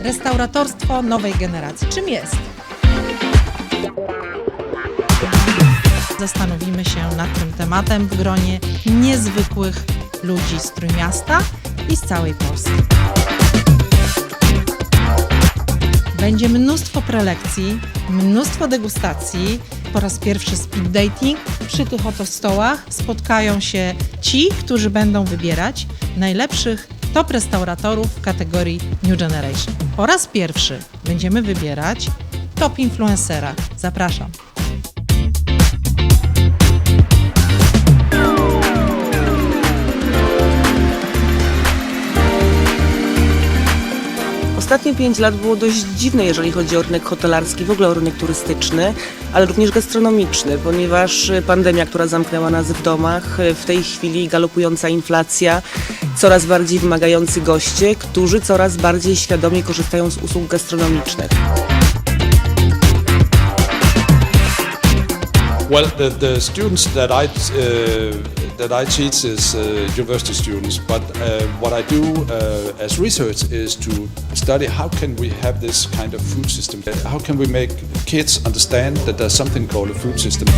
Restauratorstwo nowej generacji. Czym jest? Zastanowimy się nad tym tematem w gronie niezwykłych ludzi z Trójmiasta i z całej Polski. Będzie mnóstwo prelekcji, mnóstwo degustacji. Po raz pierwszy speed dating. Przy tych oto stołach spotkają się ci, którzy będą wybierać najlepszych top restauratorów w kategorii New Generation. Po raz pierwszy będziemy wybierać top influencera. Zapraszam. Ostatnie 5 lat było dość dziwne, jeżeli chodzi o rynek hotelarski, w ogóle o rynek turystyczny, ale również gastronomiczny, ponieważ pandemia, która zamknęła nas w domach, w tej chwili galopująca inflacja, coraz bardziej wymagający goście, którzy coraz bardziej świadomie korzystają z usług gastronomicznych. Well, the, the students that I uh, that I teach is uh, university students, but uh, what I do uh, as research is to study how can we have this kind of food system. How can we make kids understand that there's something called a food system.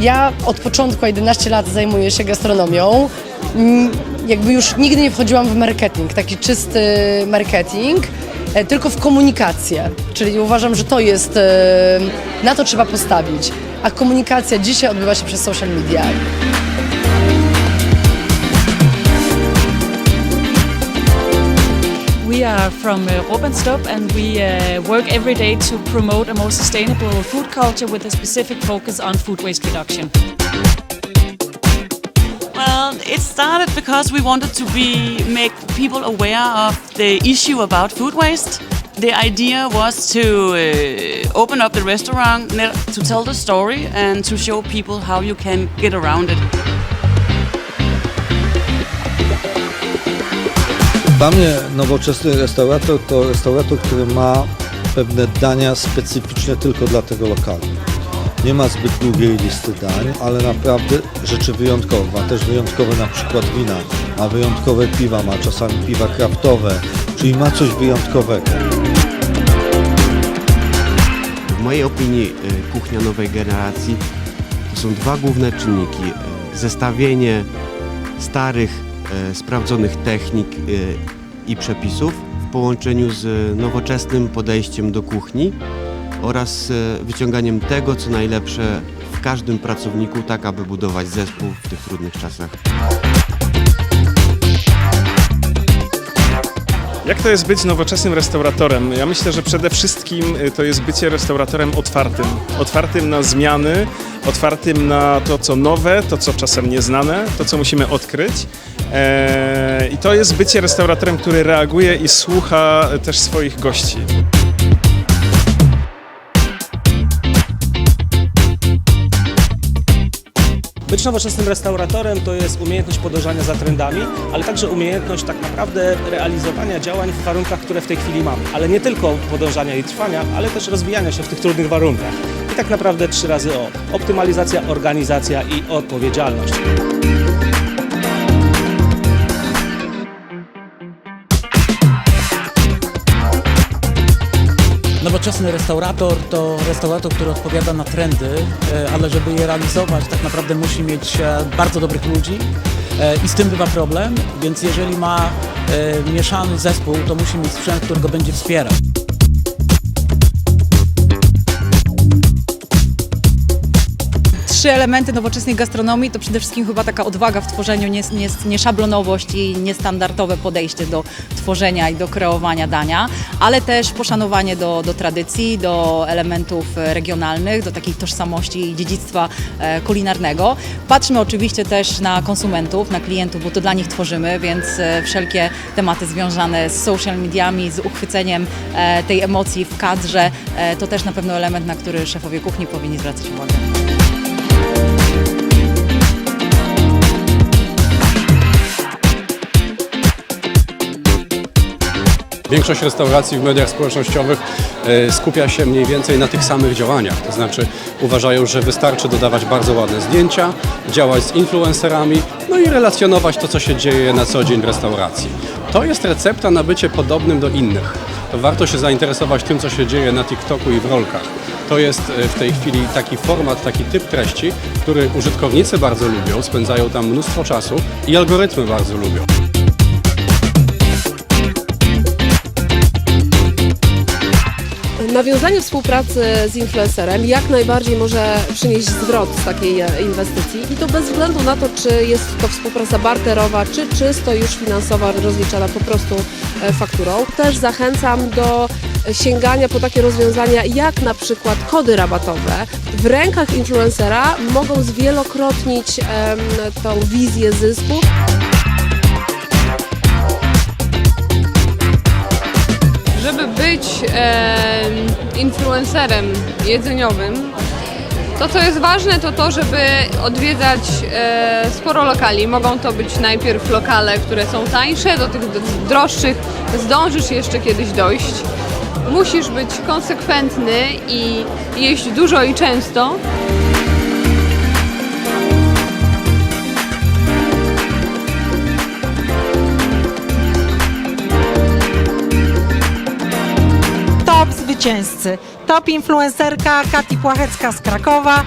Ja od początku, 11 lat, zajmuję się gastronomią. Mm, Jakby już nigdy nie wchodziłam w marketing, taki czysty marketing, tylko w komunikację. Czyli uważam, że to jest, e, na to trzeba postawić. A komunikacja dzisiaj odbywa się przez social media. We are from uh, Robandstop and we uh, work every day to promote a more sustainable food culture with a specific focus on food waste reduction. It started because we wanted to be make people aware of the issue about food waste. The idea was to uh, open up the restaurant to tell the story and to show people how you can get around it. Dla mnie nowoczesny restaurator to restaurator, który ma pewne dania specyficzne tylko dla tego lokalu. Nie ma zbyt długiej listy dań, ale naprawdę rzeczy wyjątkowe. Ma też wyjątkowe na przykład wina, ma wyjątkowe piwa, ma czasami piwa kraftowe, czyli ma coś wyjątkowego. W mojej opinii y, kuchnia nowej generacji to są dwa główne czynniki. Y, Zestawienie starych, y, sprawdzonych technik i przepisów w połączeniu z nowoczesnym podejściem do kuchni oraz y, wyciąganiem tego, co najlepsze w każdym pracowniku, tak aby budować zespół w tych trudnych czasach. Jak to jest być nowoczesnym restauratorem? Ja myślę, że przede wszystkim y, to jest bycie restauratorem otwartym. Otwartym na zmiany, otwartym na to, co nowe, to, co czasem nieznane, to, co musimy odkryć. Eee, I to jest bycie restauratorem, który reaguje i słucha też swoich gości. Być nowoczesnym restauratorem to jest umiejętność podążania za trendami, ale także umiejętność tak naprawdę realizowania działań w warunkach, które w tej chwili mamy. Ale nie tylko podążania i trwania, ale też rozwijania się w tych trudnych warunkach. I tak naprawdę trzy razy o. Optymalizacja, organizacja i odpowiedzialność. Nowoczesny restaurator to restaurator, który odpowiada na trendy, e, ale żeby je realizować, tak naprawdę musi mieć e, bardzo dobrych ludzi e, i z tym bywa problem, więc jeżeli ma mieszany zespół, to musi mieć sprzęt, który go będzie wspierał. Trzy elementy nowoczesnej gastronomii to przede wszystkim chyba taka odwaga w tworzeniu, nie, nie, nieszablonowość i niestandardowe podejście do tworzenia i do kreowania dania, ale też poszanowanie do, do tradycji, do elementów regionalnych, do takiej tożsamości i dziedzictwa e, kulinarnego. Patrzmy oczywiście też na konsumentów, na klientów, bo to dla nich tworzymy, więc e, wszelkie tematy związane z social mediami, z uchwyceniem e, tej emocji w kadrze, to też na pewno element, na który szefowie kuchni powinni zwracać uwagę. Większość restauracji w mediach społecznościowych e, skupia się mniej więcej na tych samych działaniach. To znaczy uważają, że wystarczy dodawać bardzo ładne zdjęcia, działać z influencerami, no i relacjonować to, co się dzieje na co dzień w restauracji. To jest recepta na bycie podobnym do innych. To warto się zainteresować tym, co się dzieje na TikToku i w rolkach. To jest e, w tej chwili taki format, taki typ treści, który użytkownicy bardzo lubią, spędzają tam mnóstwo czasu i algorytmy bardzo lubią. Nawiązanie współpracy z influencerem jak najbardziej może przynieść zwrot z takiej e, inwestycji i to bez względu na to, czy jest to współpraca barterowa, czy czysto już finansowa, rozliczana po prostu e, fakturą. Też zachęcam do sięgania po takie rozwiązania jak na przykład kody rabatowe. W rękach influencera mogą zwielokrotnić em, tą wizję zysku. Żeby być e, influencerem jedzeniowym, to co jest ważne to to, żeby odwiedzać e, sporo lokali. Mogą to być najpierw lokale, które są tańsze, do tych droższych zdążysz jeszcze kiedyś dojść. Musisz być konsekwentny i jeść dużo i często. Zwycięzcy. Top influencerka Kati Płachecka z Krakowa.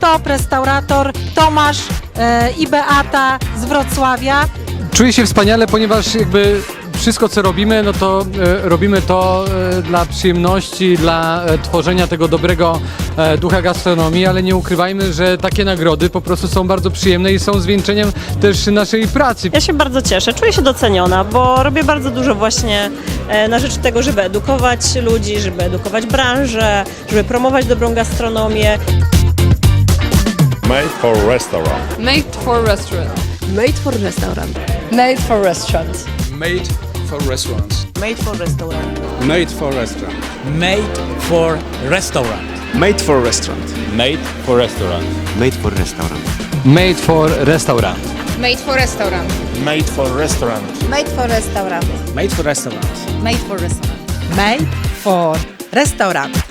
Top restaurator Tomasz e, i Beata z Wrocławia. Czuję się wspaniale, ponieważ jakby wszystko co robimy, no to e, robimy to e, dla przyjemności, dla e, tworzenia tego dobrego e, ducha gastronomii, ale nie ukrywajmy, że takie nagrody po prostu są bardzo przyjemne i są zwieńczeniem też naszej pracy. Ja się bardzo cieszę, czuję się doceniona, bo robię bardzo dużo właśnie e, na rzecz tego, żeby edukować ludzi, żeby edukować branżę, żeby promować dobrą gastronomię. Made for restaurant. Made for restaurant. Made for restaurant. Made for restaurants. Made for restaurants. Made for restaurant. Made for restaurant. Made for restaurant. Made for restaurant. Made for restaurant. Made for restaurant. Made for restaurant. Made for restaurant. Made for restaurant. Made for restaurant. Made for restaurant. Made for restaurant. Made for restaurant.